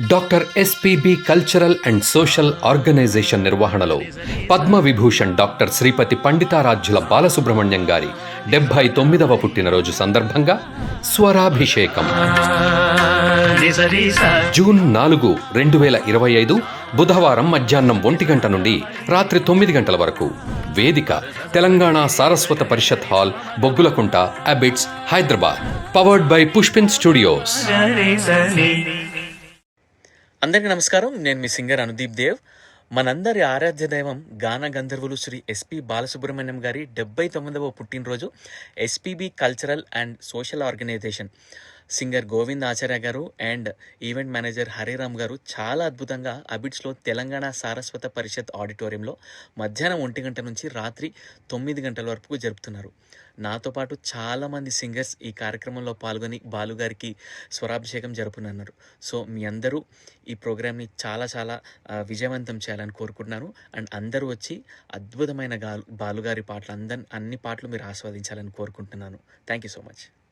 Doctor SPB cultural and social organization నిర్వహణలో Padma Vibhushan doctor Sripathi Panditaradhyula Balasubrahmanyam గారి డెబ్బై తొమ్మిదవ పుట్టినరోజు సందర్భంగా స్వరాభిషేకం. జూన్ నాలుగు రెండు వేల ఇరవై ఐదు బుధవారం మధ్యాహ్నం ఒంటి గంట నుండి రాత్రి తొమ్మిది గంటల వరకు. వేదిక Telangana Saraswata Parishat hall Bogulakunta Abids Hyderabad. Powered by Pushpin studios. అందరికీ నమస్కారం. నేను మీ సింగర్ అనుదీప్ దేవ్. మనందరి ఆరాధ్య దైవం గాన గంధర్వులు శ్రీ ఎస్పి బాలసుబ్రహ్మణ్యం గారి డెబ్బై తొమ్మిదవ పుట్టినరోజు SPB cultural and social organization. Singer Govind Acharya గారు అండ్ ఈవెంట్ మేనేజర్ హరిరామ్ గారు చాలా అద్భుతంగా అబిడ్స్లో తెలంగాణ సారస్వత పరిషత్ ఆడిటోరియంలో మధ్యాహ్నం ఒంటి గంట నుంచి రాత్రి తొమ్మిది గంటల వరకు జరుపుతున్నారు. నాతో పాటు చాలామంది సింగర్స్ ఈ కార్యక్రమంలో పాల్గొని బాలుగారికి స్వరాభిషేకం జరుపునన్నారు. సో మీ అందరూ ఈ ప్రోగ్రామ్ని చాలా చాలా విజయవంతం చేయాలని కోరుకుంటున్నాను. అండ్ అందరూ వచ్చి అద్భుతమైన బాలుగారి పాటలు అందరి అన్ని పాటలు మీరు ఆస్వాదించాలని కోరుకుంటున్నాను. Thank you so much.